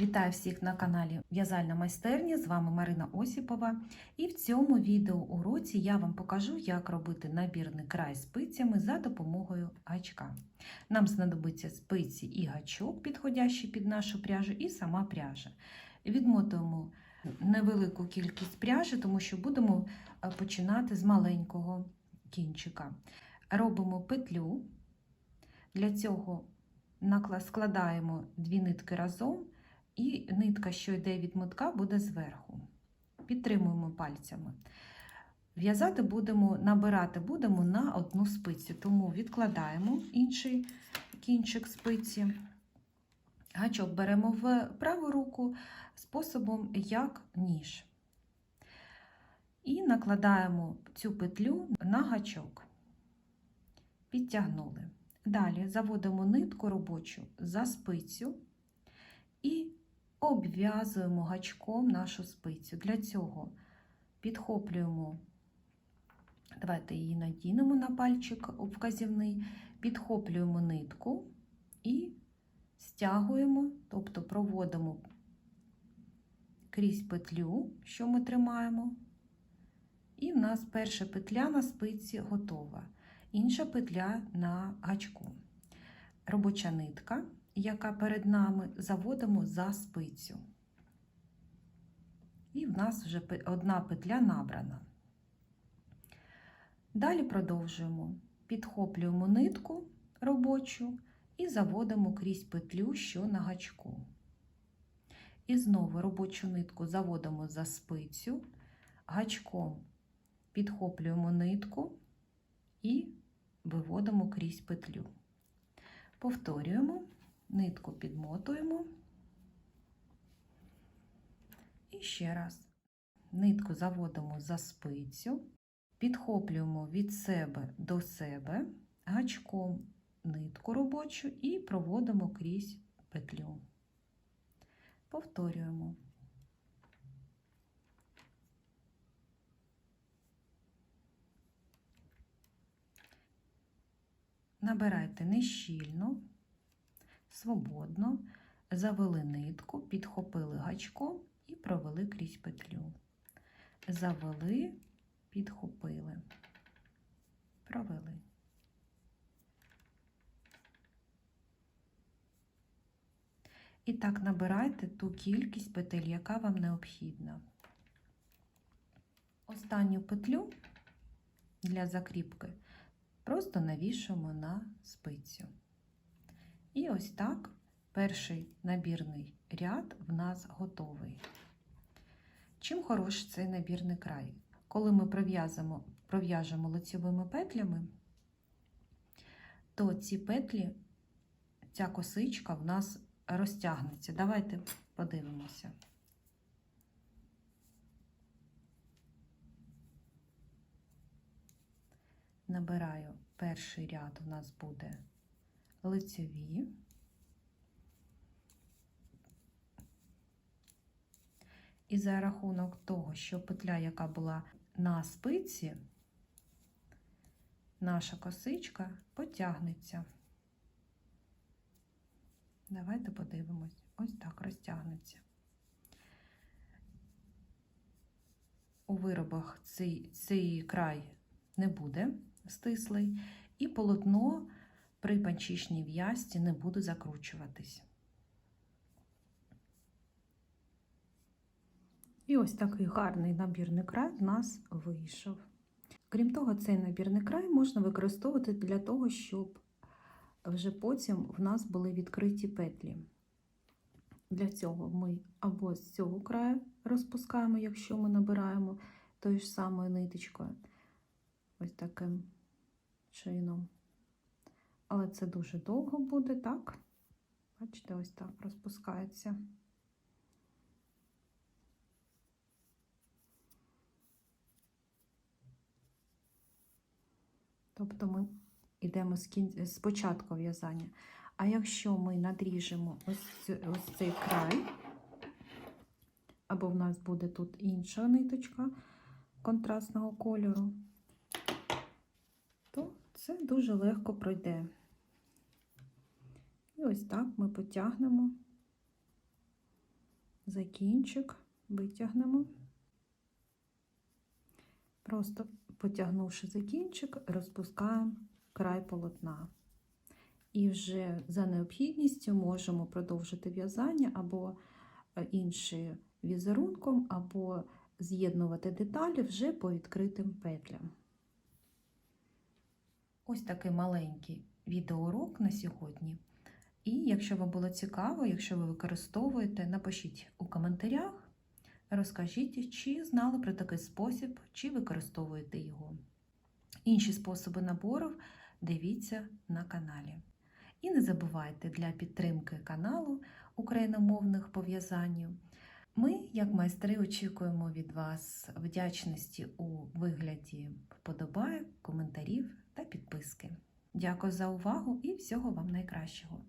Вітаю всіх на каналі В'язальна майстерня. З вами Марина Осіпова. І в цьому відеоуроці я вам покажу, як робити набірний край спицями за допомогою гачка. Нам знадобиться спиці і гачок, підходящі під нашу пряжу, і сама пряжа. Відмотуємо невелику кількість пряжі, тому що будемо е, починати з маленького кінчика. Робимо петлю. Для цього складаємо дві нитки разом. І нитка, що йде від мотка, буде зверху. Підтримуємо пальцями. В'язати будемо, набирати будемо на одну спицю, тому відкладаємо інший кінчик спиці. Гачок беремо в праву руку способом як ніж. І накладаємо цю петлю на гачок. Підтягнули. Далі заводимо нитку робочу за спицю і обв'язуємо гачком нашу спицю. Для цього підхоплюємо, давайте її надінемо на пальчик вказівний, підхоплюємо нитку і стягуємо, тобто проводимо крізь петлю, що ми тримаємо. І в нас перша петля на спиці готова, інша петля на гачку. Робоча нитка яка перед нами, заводимо за спицю. І в нас вже одна петля набрана. Далі продовжуємо, підхоплюємо нитку робочу і заводимо крізь петлю, що на гачку. І знову робочу нитку заводимо за спицю, гачком підхоплюємо нитку і виводимо крізь петлю. Повторюємо нитку підмотуємо. І ще раз нитку заводимо за спицю, підхоплюємо від себе до себе гачком нитку робочу і проводимо крізь петлю. Повторюємо. Набирайте нещільно свободно, завели нитку, підхопили гачком і провели крізь петлю. Завели, підхопили, провели. І так набирайте ту кількість петель, яка вам необхідна. Останню петлю для закріпки просто навішуємо на спицю. І ось так перший набірний ряд в нас готовий. Чим хороший цей набірний край? Коли ми пров'яжемо лицьовими петлями, то ці петлі, ця косичка в нас розтягнеться. Давайте подивимося. Набираю перший ряд, у нас буде лицеві. І за рахунок того, що петля, яка була на спиці, наша косичка потягнеться. Давайте подивимось. Ось так розтягнеться. У виробах цей, цей край не буде стислий, і полотно при панчішній в'язці не буду закручуватись. І ось такий гарний набірний край в нас вийшов. Крім того, цей набірний край можна використовувати для того, щоб вже потім в нас були відкриті петлі. Для цього ми або з цього краю розпускаємо, якщо ми набираємо тою ж самою ниточкою, ось таким чином. Але це дуже довго буде, так? Бачите, ось так розпускається. Тобто ми йдемо з, кін... з початку в'язання. А якщо ми надріжемо ось, ось цей край, або в нас буде тут інша ниточка контрастного кольору, то це дуже легко пройде. І ось так ми потягнемо за кінчик витягнемо. Просто потягнувши за кінчик, розпускаємо край полотна. І вже за необхідністю можемо продовжити в'язання або е, іншим візерунком, або з'єднувати деталі вже по відкритим петлям. Ось такий маленький відеоурок на сьогодні. І якщо вам було цікаво, якщо ви використовуєте, напишіть у коментарях, розкажіть, чи знали про такий спосіб, чи використовуєте його. Інші способи набору дивіться на каналі. І не забувайте для підтримки каналу україномовних пов'язань. Ми, як майстри, очікуємо від вас вдячності у вигляді вподобайок, коментарів та підписки. Дякую за увагу і всього вам найкращого!